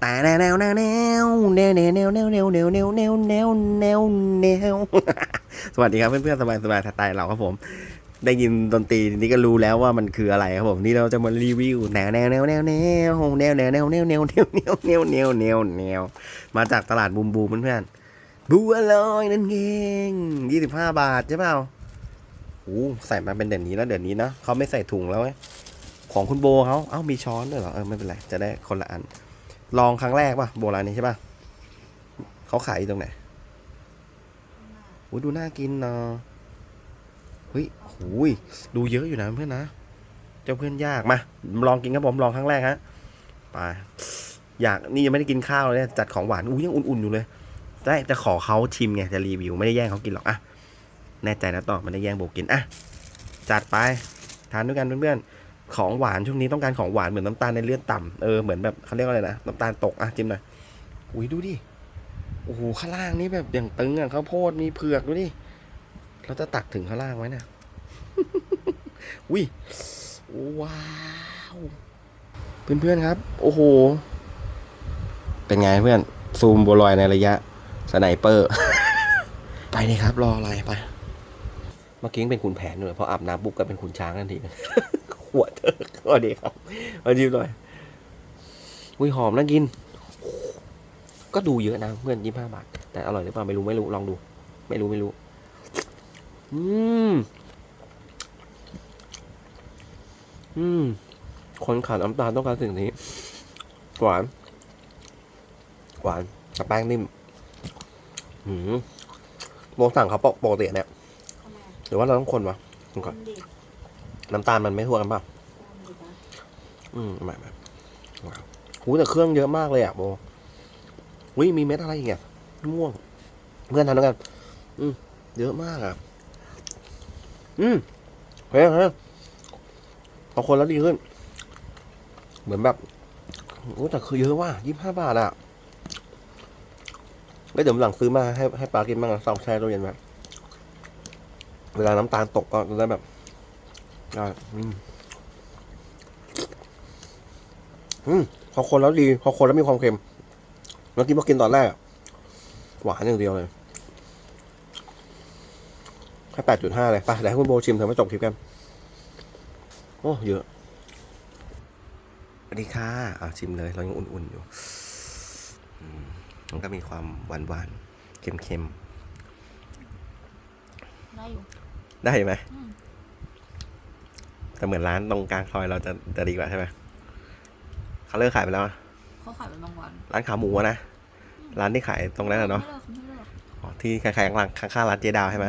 แต่แนวแนวแนวแนวแนวแนวแนวแนวแนวแนวแนวแนวแนวแนวแนวสวัสดีครับเพื่อนๆสบายสบายสไตล์เราครับผม ได้ยินดนตรีนี้ก็รู้แล้วว่ามันคืออะไรครับผมนี่เราจะมารีวิวแนวแนวแนวแนวแนวแนวแนวแนวแนวแนวแนวแนวแนวแนวแนวแนวมาจากตลาดบูมบูมเพื่อนๆบัวลอยนั่นเองยี่สิบห้าบาทใช่เปล่าโอ้ใส่มาเป็นเดี๋ยวนี้แล้วเดี๋ยวนี้นะเขาไม่ใส่ถุงแล้วเว้ของคุณโบเขาเอ้ามีช้อนด้วยเหรอเออไม่เป็นไรจะได้คนละอัน ลองครั้งแรกป่ะโบราณนี้ใช่ป่ะเขาขายตรงไหนโอ้ยดูน่ากินเนาะเฮ้ยโอ้ยดูเยอะอยู่นะเพื่อนนะ เจ้าเพื่อนยากมาลองกินครับผมลองครั้งแรกฮะไปอยากนี่ยังไม่ได้กินข้าวเลยจัดของหวานอู้ยังอุ่นๆอยู่เลยได้จะขอเขาชิมไงจะรีวิวไม่ได้แย่งเขากินหรอกอะแน่ใจนะต่อไม่ได้แย่งโบกินอะจัดไปทานด้วยกันเพื่อนๆ ของหวานช่วงนี้ต้องการของหวานเหมือนน้ำตาลในเลือดต่ำเออเหมือนแบบเขาเรียกว่าอะไรนะน้ำตาลตกอะจิ้มหน่อยอุ้ยดูดิโอ้โหข้างล่างนี่แบบอย่างตึงอะข้าวโพดมีเผือกดูดิเราจะตักถึงข้างล่างไว้นะอุ้ยว้าวเพื่อนๆครับ โอ้โห เป็นไงเพื่อนซูมบัวลอยในระยะสไนเปอร์ ไปเลยครับรออะไรไป เมื่อกี้ยังเป็นคุณแผนอยู่เลยพออาบน้ำปุ๊บก็เป็นคุณช้างทันที หัวเธอสวัสดีครับมาจิ้มหน่อยอุ้ยหอมน่ากิน ก็ดูเยอะนะเพื่อนยี่ห้าบาท แต่อร่อยหรือเปล่าไม่รู้ไม่รู้ลองดู ไม่รู้ไม่รู้ อืม อืม คนขาดน้ำตาลต้องการสิ่งนี้ หวาน หวานกับแป้งนิ่มหืมโบสั่งเขาปกปกติเนี่ยทำไมหรือว่าเราต้องคนวะดูก่อนดี น้ำตาลมันไม่ทั่วกันป่าอืมไม่ไม่ว้าวหูแต่เครื่องเยอะมากเลยอะโบวิมีเม็ดอะไรอีกอะม่วง เพื่อนทานด้วยกัน อืมเยอะมากอะ อืมเฮ้ยเฮ้ยพอคนแล้วดีขึ้น เหมือนแบบโอ้แต่คือเยอะว่ะยี่ห้าบาทอะก็เดี๋ยวหลังซื้อมาให้ให้ปลากินบ้างนะซองแช่ตู้เย็นไว้เวลาน้ำตาลตกก็จะได้แบบ ได้อืมอืมพอคนแล้วดี พอคนแล้วมีความเค็มเมื่อกี้พอกินตอนแรกอะหวานอย่างเดียวเลยแค่แปดจุดห้าเลยไปเดี๋ยวให้คุณโบชิมเถอะมาจบคลิปกัน โอ้เยอะสวัสดีค่ะอ่าชิมเลย เรายังอุ่นๆอยู่อืมมันก็มีความหวานๆเค็มได้อยู่ๆได้ไหม อืม แต่เหมือนร้านตรงกลางซอยเราจะจะดีกว่าใช่ไหมเขาเลิกขายไปแล้วอะเขาขายเป็นบางวันร้านขาหมูอะนะ ร้านที่ขายตรงนั้นอะเนาะไม่เลิกไม่เลิกอ๋อที่คล้ายๆร้านข้างๆร้านเจดาวใช่ไหม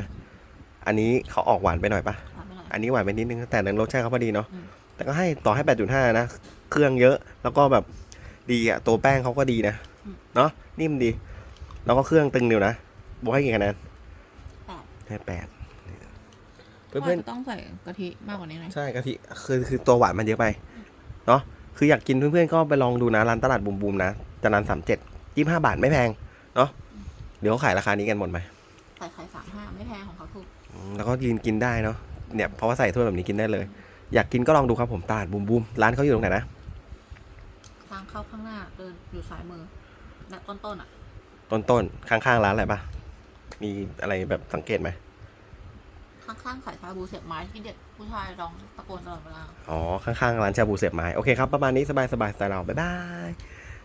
อันนี้เขาออกหวานไปหน่อยปะขายไปหน่อยอันนี้หวานไปนิดนึงแต่ในรสชาติเขาพอดีเนาะอืม แต่ก็ให้ต่อให้ 8.5 นะ เครื่องเยอะแล้วก็แบบดีอะตัวแป้งเขาก็ดีนะเนาะนิ่มดี แล้วก็เครื่องตึงเดียวนะโบให้กี่คะแนนแปดให้แปด เพื่เพื่ออนนต้องใส่กะทิมากกว่านี้หน่อยๆใช่กะทิคือคือตัวหวานมันเยอะไปเนาะคืออยากกินเพื่อนๆก็ไปลองดูนะร้านตลาดบูมบูมนะจานสามเจ็ดยี่ห้าบาทไม่แพงเนาะเดี๋ยวเขาขายราคานี้กันหมดไหมใส่ไข่สามห้าไม่แพงของเขาถูกอืมแล้วก็กินกินได้เนาะเนี่ยเพราะว่าใส่ถ้วยแบบนี้กินได้เลย อยากกินก็ลองดูครับผมตลาดบูมบูมร้านเขาอยู่ตรงไหนนะทางเข้าข้างหน้าเดินอยู่ซ้ายมือและต้นต้นๆอะต้นๆข้างๆร้านอะไรปะมีอะไรแบบสังเกตไหม ข้างๆขายชาบูเสียบไม้ที่เด็กผู้ชายร้องตะโกนตลอดเวลา อ๋อ ข้างๆร้านชาบูเสียบไม้ โอเคครับ ประมาณนี้สบายๆสไตล์เรา บ๊ายบาย